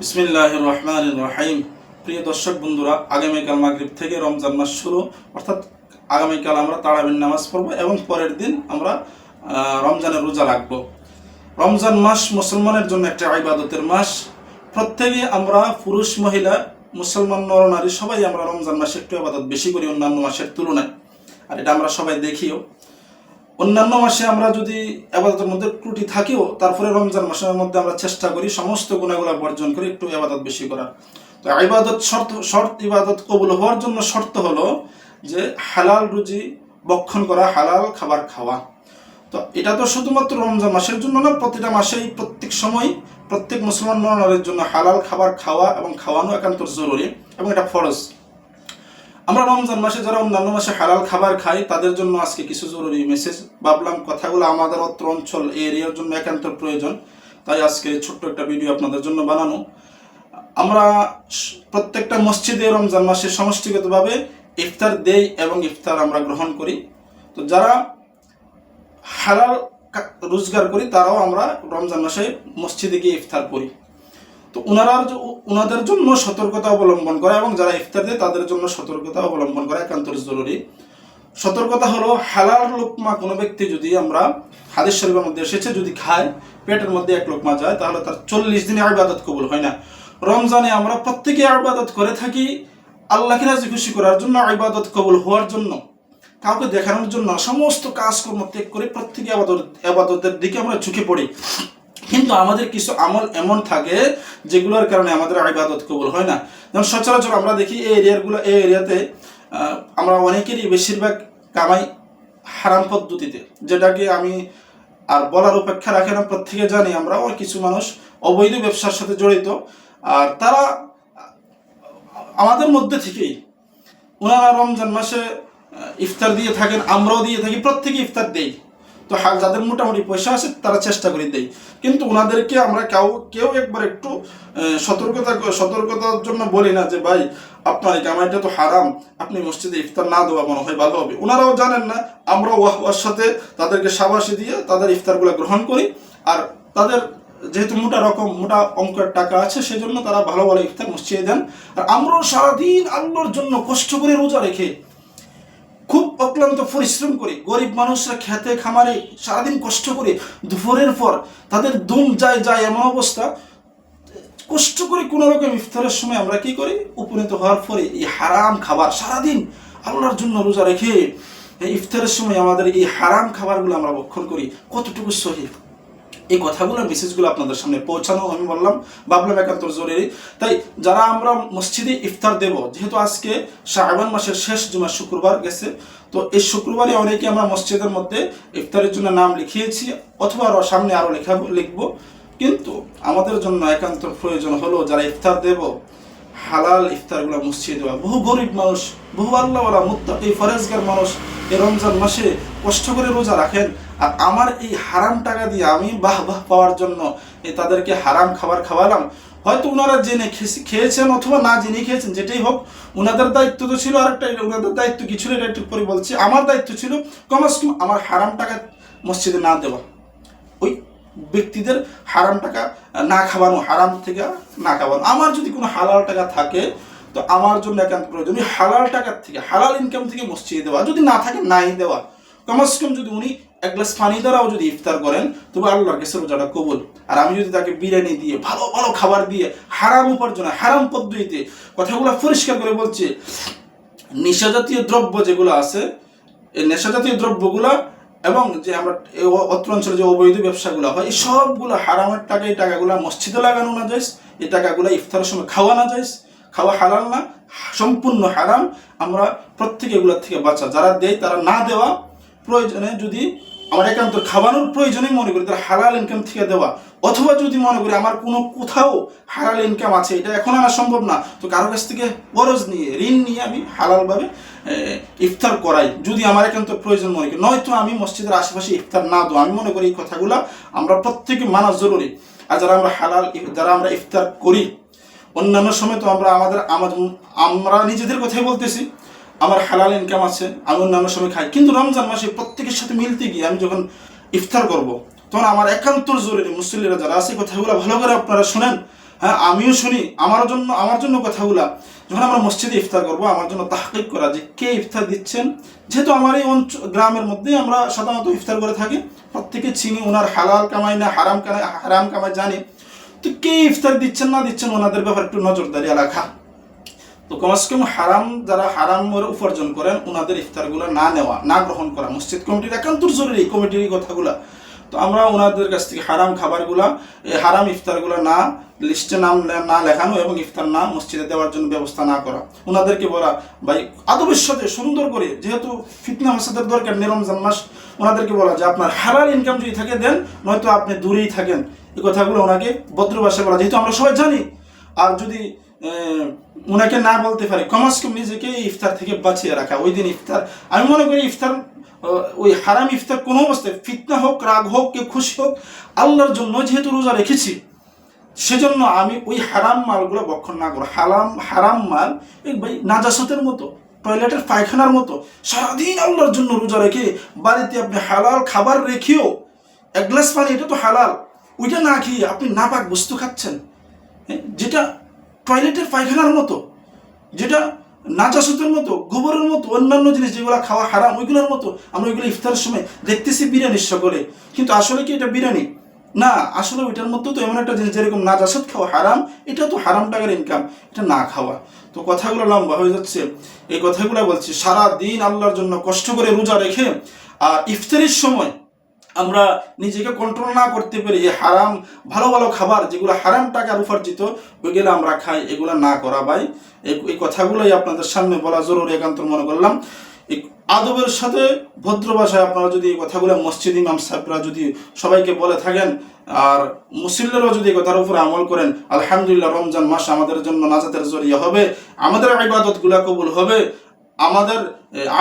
বিসমিল্লাহ রহমান রহিম প্রিয় দর্শক বন্ধুরা, আগামীকাল মাগরিব থেকে রমজান মাস শুরু। অর্থাৎ আগামীকাল আমরা তারাবিন নামাজ পড়ব এবং পরের দিন আমরা রমজানের রোজা রাখব। রমজান মাস মুসলমানের জন্য একটা ইবাদতের মাস। প্রত্যেকে আমরা, পুরুষ, মহিলা, মুসলমান নরনারী সবাই আমরা রমজান মাসে একটু আবাদত বেশি করি অন্যান্য মাসের তুলনায়। আর এটা আমরা সবাই দেখিও। অন্যান্য মাসে আমরা যদি আবাদতের মধ্যে ত্রুটি থাকিও, তারপরে রমজান মাসের মধ্যে আমরা চেষ্টা করি সমস্ত গুণাগুলা বর্জন করে একটু আবাদত বেশি করার। তো ইবাদত শর্ত শর্ত ইবাদত কবুল হওয়ার জন্য শর্ত হলো যে হালাল রুজি বক্ষণ করা, হালাল খাবার খাওয়া। তো এটা তো শুধুমাত্র রমজান মাসের জন্য না, প্রতিটা মাসেই প্রত্যেক সময় প্রত্যেক মুসলমান নরের জন্য হালাল খাবার খাওয়া এবং খাওয়ানো একান্ত জরুরি এবং এটা ফরজ। আমরা রমজান মাসে যারা অন্যান্য মাসে হালাল খাবার খাই, তাদের জন্য আজকে কিছু জরুরি মেসেজ ভাবলাম কথাগুলো আমাদের অত্র অঞ্চল এরিয়ার জন্য একান্ত প্রয়োজন। তাই আজকে ছোট্ট একটা ভিডিও আপনাদের জন্য বানানো। আমরা প্রত্যেকটা মসজিদে রমজান মাসে সমষ্টিগতভাবে ইফতার দেই এবং ইফতার আমরা গ্রহণ করি। তো যারা হালাল রোজগার করি, তারাও আমরা রমজান মাসে মসজিদে গিয়ে ইফতার করি। তো ওনারা ওনাদের জন্য সতর্কতা অবলম্বন করা এবং যারা ইফতার দেয় তাদের জন্য সতর্কতা অবলম্বন করা একান্ত জরুরি। সতর্কতা হলো, হালাল লোকমা কোনো ব্যক্তি যদি আমরা হাদিস শরীফের মধ্যে এসেছে, যদি খায়, পেটের মধ্যে এক লোকমা যায়, তাহলে তার চল্লিশ দিনে আবাদত কবুল হয় না। রমজানে আমরা প্রত্যেকে আবাদত করে থাকি আল্লাহকে রাজি খুশি করার জন্য আবাদত কবুল হওয়ার জন্য। কাউকে দেখানোর জন্য সমস্ত কাজকর্ম ত্যাগ করে প্রত্যেকে আবাদত আবাদতের দিকে আমরা ঝুঁকে পড়ি। কিন্তু আমাদের কিছু আমল এমন থাকে যেগুলোর কারণে আমাদের ইবাদত কবুল হয় না। যেমন সচরাচর আমরা দেখি এই এরিয়াগুলো এই এরিয়াতে আমরা অনেকেরই বেশিরভাগ কামাই হারাম পদ্ধতিতে। যেটাকে আমি আর বলার উপেক্ষা রাখে না, প্রত্যেকে জানি আমরা ওই কিছু মানুষ অবৈধ ব্যবসার সাথে জড়িত। আর তারা আমাদের মধ্যে থেকেই ওনারা রমজান মাসে ইফতার দিয়ে থাকেন, আমরাও দিয়ে থাকি, প্রত্যেকে ইফতার দেই। তো যাদের মোটামুটি পয়সা আছে তারা চেষ্টা করে দেয়। কিন্তু ওনাদেরকে আমরা কেউ কেউ একবার একটু সতর্কতা, সতর্কতার জন্য বলি না যে, ভাই, আপনার এই কামাইটা তো হারাম, আপনি মসজিদে ইফতার না দেওয়া মনে হয় ভালো হবে। ওনারাও জানেন না আমরা ওয়াহ ওয়ার সাথে তাদেরকে সাবাসী দিয়ে তাদের ইফতারগুলো গ্রহণ করি। আর তাদের যেহেতু মোটা রকম, মোটা অঙ্কের টাকা আছে, সেজন্য তারা ভালো ভালো ইফতার মসজিদে দেন। আর আমরাও সারাদিন আল্লাহর জন্য কষ্ট করে রোজা রেখে অক্লান্ত পরিশ্রম করে, গরিব মানুষরা খেতে খামারে সারাদিন কষ্ট করে দুপুরের পর তাদের দুম যায় যায় এমন অবস্থা, কষ্ট করে কোনো রকম ইফতারের সময় আমরা কি করি? উপনীত হওয়ার পরে এই হারাম খাবার সারাদিন আল্লাহর জন্য রোজা রেখে ইফতারের সময় আমাদের এই হারাম খাবারগুলো আমরা ভক্ষণ করি। কতটুকু সহি? এই কথাগুলো মেসেজগুলো আপনাদের সামনে পৌঁছানো, আমি বললাম ভাবলাম একান্ত জরুরি। তাই যারা আমরা মসজিদে ইফতার দেব, যেহেতু আজকে শাহবান মাসের শেষ জুমা শুক্রবার গেছে, তো এই শুক্রবারে অনেকে আমরা মসজিদের মধ্যে ইফতারের জন্য নাম লিখিয়েছি, অথবা সামনে আরও লেখা লিখব। কিন্তু আমাদের জন্য একান্ত প্রয়োজন হলো, যারা ইফতার দেব হালাল ইফতারগুলো মসজিদে দেওয়া বহু গরিব মানুষ, বহু আল্লাহওয়ালা, মুত্তাকি, ফরেজগার মানুষ এই রমজান মাসে কষ্ট করে রোজা রাখেন। আর আমার এই হারাম টাকা দিয়ে আমি বাহ বাহ পাওয়ার জন্য তাদেরকে হারাম খাবার খাওয়ালাম। হয়তো ওনারা জেনে খেয়েছি- খেয়েছেন অথবা না জেনে খেয়েছেন, যেটাই হোক ওনাদের দায়িত্ব তো ছিল আরেকটা ওনাদের দায়িত্ব কি ছিল, এটা একটু পরে বলছি। আমার দায়িত্ব ছিল, কমাস কম আমার হারাম টাকা মসজিদে না দেওয়া। ওই ব্যক্তিদের হারাম টাকা না খাওয়ানো, হারাম থেকে না খাওয়ানো। আমার যদি কোনো হালাল টাকা থাকে, তো আমার জন্য একান্ত প্রয়োজন। হালাল টাকার থেকে, হালাল ইনকাম থেকে মসজিদে দেওয়া। যদি না থাকে, নাই দেওয়া। কমাস কম যদি উনি এক গ্লাস পানি দ্বারাও যদি ইফতার করেন, তবে আল্লাহর কাছে রোজাটা কবুল। আর আমি যদি তাকে বিরিয়ানি দিয়ে, ভালো ভালো খাবার দিয়ে, হারাম উপার্জন হারাম পদ্ধতিতে কথাগুলো পরিষ্কার করে বলছে, নেশাজাতীয় দ্রব্য যেগুলো আছে, এই নেশাজাতীয় দ্রব্যগুলা এবং যে আমরা অত্র অঞ্চলে যে অবৈধ ব্যবসাগুলো হয়, এই সবগুলো হারামের টাকা, এই টাকাগুলো মসজিদে লাগানো না যায় এই টাকাগুলো ইফতারের সময় খাওয়া না যায় খাওয়া হালাল না, সম্পূর্ণ হারাম। আমরা প্রত্যেকে এগুলোর থেকে বাঁচা। যারা দেয়, তারা না দেওয়া প্রয়োজনে যদি আমার একান্ত খাওয়ানোর প্রয়োজনে মনে করি, তারা হালাল ইনকাম থেকে দেওয়া। অথবা যদি মনে করি আমার কোনো কোথাও হালাল ইনকাম আছে, এটা এখন আনা সম্ভব না, তো কারও কাছ থেকে বরজ নিয়ে, ঋণ নিয়ে আমি হালালভাবে ইফতার করাই, যদি আমার একান্ত প্রয়োজন মনে করি। নয়তো আমি মসজিদের আশেপাশে ইফতার না দেবো আমি মনে করি এই কথাগুলো আমরা প্রত্যেকে মানা জরুরি। আর যারা আমরা হালাল যারা আমরা ইফতার করি, অন্যান্য সময় তো আমরা আমাদের আমাদের, আমরা নিজেদের কথাই বলতেছি, আমার হালাল ইনকাম আছে, আমি অন্যান্য সময় খাই। কিন্তু রমজান মাসে প্রত্যেকের সাথে মিলতে গিয়ে আমি যখন ইফতার করব। তখন আমার একান্তর জরুরি, মুসল্লিরা যারা আছে কথাগুলো ভালো করে আপনারা শোনেন। হ্যাঁ আমিও শুনি, আমার জন্য আমার জন্য কথাগুলা। যখন আমরা মসজিদে ইফতার করব, আমার জন্য তাহকিক করা যে কে ইফতার দিচ্ছেন, যেহেতু আমার এই অঞ্চল গ্রামের মধ্যেই আমরা সাধারণত ইফতার করে থাকি। প্রত্যেকে চিনি, ওনার হালাল কামাই না, হারাম কামাই হারাম কামাই জানি। তো কে ইফতার দিচ্ছেন না দিচ্ছেন, ওনাদের ব্যাপারে একটু নজরদারি রাখা তো কমস কম হারাম যারা হারামের উপার্জন করেন ওনাদের ইফতারগুলো না নেওয়া, না গ্রহণ করা মসজিদ কমিটির একান্ত জরুরি কমিটির কথাগুলা। তো আমরা ওনাদের কাছ থেকে হারাম খাবারগুলা হারাম ইফতারগুলো না, লিস্টে নাম না লেখানো এবং ইফতার না মসজিদে দেওয়ার জন্য ব্যবস্থা না করা। ওনাদেরকে বলা, ভাই আদবের সাথে সুন্দর করে, যেহেতু ফিতনা মাসাদের দরকার নেই রমজান ওনাদেরকে বলা যে আপনার হালাল ইনকাম যদি থাকে দেন, নয়তো আপনি দূরেই থাকেন। এই কথাগুলো ওনাকে ভদ্র বলা, যেহেতু আমরা সবাই জানি। আর যদি ওনাকে না বলতে পারে। কমাস কম নিজেকে ইফতার থেকে বাঁচিয়ে রাখা। ওই দিন ইফতার আমি মনে করি ইফতার ওই হারাম ইফতার কোনো অবস্থায় ফিতনা হোক রাগ হোক কেউ খুশি হোক আল্লাহর জন্য যেহেতু রোজা রেখেছি সেজন্য আমি ওই হারাম মালগুলো বক্ষণ না করো হারাম হারাম মাল ভাই নাজাসতের মতো টয়লেটের পায়খানার মতো সারাদিন আল্লাহর জন্য রোজা রেখে বাড়িতে আপনি হালাল খাবার রেখেও এক গ্লাস পানি এটা তো হালাল ওইটা না খেয়ে আপনি না নাপাক বস্তু খাচ্ছেন। হ্যাঁ, যেটা টয়লেটের পায়খানার মতো, যেটা নাচাসুতের মতো, গোবরের মতো, অন্যান্য জিনিস যেগুলো খাওয়া হারাম, ওইগুলোর মতো আমরা ওইগুলো ইফতারের সময় দেখতেছি বিরিয়ানির সকলে। কিন্তু আসলে কি এটা বিরিয়ানি? না, আসলে ওইটার মধ্যে তো এমন একটা জিনিস, যেরকম নাজাসত খাওয়া হারাম এটা তো হারাম টাকার ইনকাম এটা না খাওয়া। তো কথাগুলো লম্বা হয়ে যাচ্ছে। এই কথাগুলো বলছি সারা দিন আল্লাহর জন্য কষ্ট করে রোজা রেখে, আর ইফতারির সময় আমরা নিজেকে কন্ট্রোল না করতে পেরে এই হারাম, ভালো ভালো খাবার যেগুলো হারাম টাকার উপার্জিত, ওইগুলো আমরা খাই, এগুলো না করা ভাই। এই কথাগুলোই আপনাদের সামনে বলা জরুরি একান্ত মনে করলাম। আদবের সাথে ভদ্র ভাষায় আপনারা যদি এই কথাগুলো মসজিদ ইমাম সাহেবরা যদি সবাইকে বলে থাকেন, আর মুসল্লিরাও যদি কথার উপরে আমল করেন, আলহামদুলিল্লাহ রমজান মাস আমাদের জন্য নাজাতের জরিয়া হবে, আমাদের ইবাদতগুলা কবুল হবে। আমাদের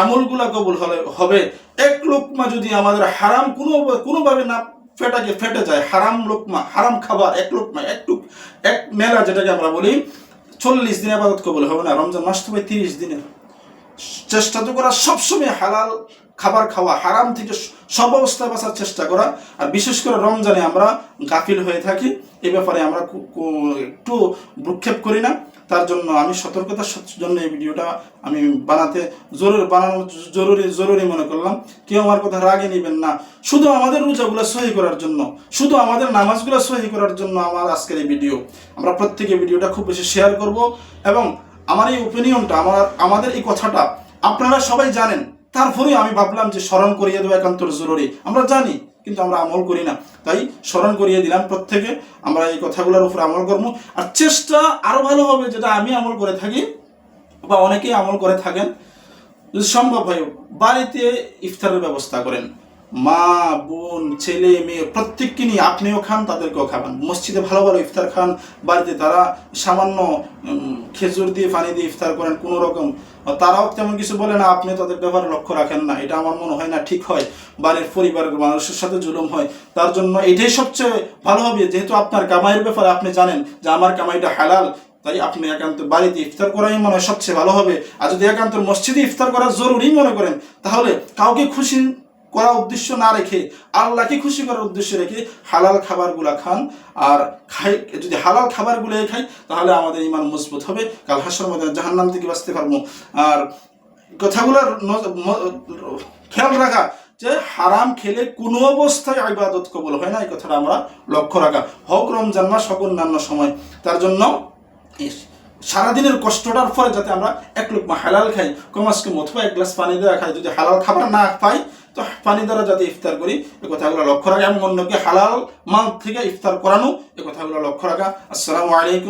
আমলগুলা কবুল হলে, হবে। এক লোকমা যদি আমাদের হারাম কোনো, কোনোভাবে না ফেটাকে, ফেটে যায়, হারাম লোকমা, হারাম খাবার, এক লোকমা একটু এক মেলা যেটাকে আমরা বলি, চল্লিশ দিন আবাদত কবুল হবে না। রমজান মাস তো তিরিশ দিনের। চেষ্টা তো করা, সবসময় হালাল খাবার খাওয়া, হারাম থেকে সব অবস্থায় বাঁচার চেষ্টা করা। আর বিশেষ করে রমজানে আমরা গাফিল হয়ে থাকি, এ ব্যাপারে আমরা একটু ভ্রুক্ষেপ করি না। তার জন্য আমি সতর্কতার সত- জন্য এই ভিডিওটা আমি বানাতে জরুরি বানানো জরুরি জরুরি মনে করলাম। কেউ আমার কথা রাগে নেবেন না। শুধু আমাদের রোজাগুলো সহি করার জন্য। শুধু আমাদের নামাজগুলো সহি করার জন্য আমার আজকের এই ভিডিও। আমরা প্রত্যেকে ভিডিওটা খুব বেশি শেয়ার করব এবং আমার এই ওপিনিয়নটা আমার আমাদের এই কথাটা আপনারা সবাই জানেন। তারপরেও আমি ভাবলাম যে স্মরণ করিয়ে দেওয়া একান্ত জরুরি। আমরা জানি কিন্তু আমরা আমল করি না। তাই স্মরণ করিয়ে দিলাম প্রত্যেকে। আমরা এই কথাগুলোর উপর আমল করব। আর চেষ্টা আরও ভালো হবে যেটা আমি আমল করে থাকি বা অনেকেই আমল করে থাকেন। যদি সম্ভব হয়, বাড়িতে ইফতারের ব্যবস্থা করেন। মা, বোন, ছেলে, মেয়ে, প্রত্যেককে নিয়ে আপনিও খান, তাদেরকেও খাবেন। মসজিদে ভালো ভালো ইফতার খান, বাড়িতে তারা সামান্য খেজুর দিয়ে, পানি দিয়ে ইফতার করেন, কোনো রকম। তারাও তেমন কিছু বলে না আপনি তাদের ব্যাপারে লক্ষ্য রাখেন না। এটা আমার মনে হয় না ঠিক হয়। বাড়ির পরিবারের মানুষের সাথে জুলুম হয়। তার জন্য এটাই সবচেয়ে ভালো হবে। যেহেতু আপনার কামাইয়ের ব্যাপারে আপনি জানেন যে আমার কামাইটা হালাল, তাই আপনি একান্ত বাড়িতে ইফতার করাই মনে হয় সবচেয়ে ভালো হবে। আর যদি একান্ত মসজিদে ইফতার করা জরুরি মনে করেন, তাহলে কাউকে খুশি করার উদ্দেশ্য না রেখে, আল্লাহকে খুশি করার উদ্দেশ্য রেখে হালাল খাবারগুলা খান। আর খাই, যদি হালাল খাবারগুলো খাই, তাহলে আমাদের ইমান মজবুত হবে। কাল হাসর মধ্যে জাহান্নাম থেকে বাঁচতে পারব। আর কথাগুলোর খেয়াল রাখা যে হারাম খেলে কোনো অবস্থায় ইবাদত কবুল হয় না, এই কথাটা আমরা লক্ষ্য রাখা। হোক রমজান মাস হোক অন্যান্য সময়। তার জন্য সারাদিনের কষ্টটার পরে যাতে আমরা এক লোকমা হালাল খাই কমাস কম অথবা এক গ্লাস পানি দেওয়া খাই, যদি হালাল খাবার না পাই তো পানি দ্বারা যাতে ইফতার করি, এ কথাগুলো লক্ষ্য রাখা। এবং অন্যকে হালাল মাল থেকে ইফতার করানো, এ কথাগুলো লক্ষ্য রাখা। আসসালামু আলাইকুম।